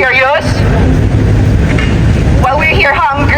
serious? Well, we're here hung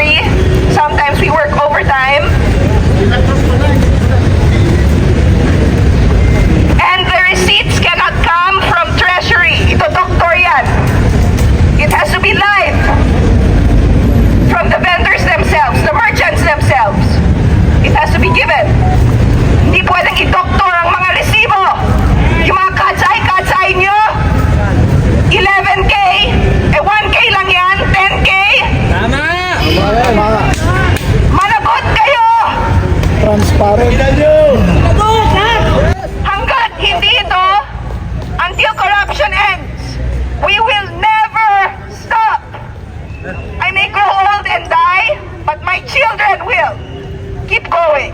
Managot kayo! Transparent. Managot, ha? Hanggat hindi ito, until corruption ends, we will never stop. I may grow old and die, but my children will. Keep going.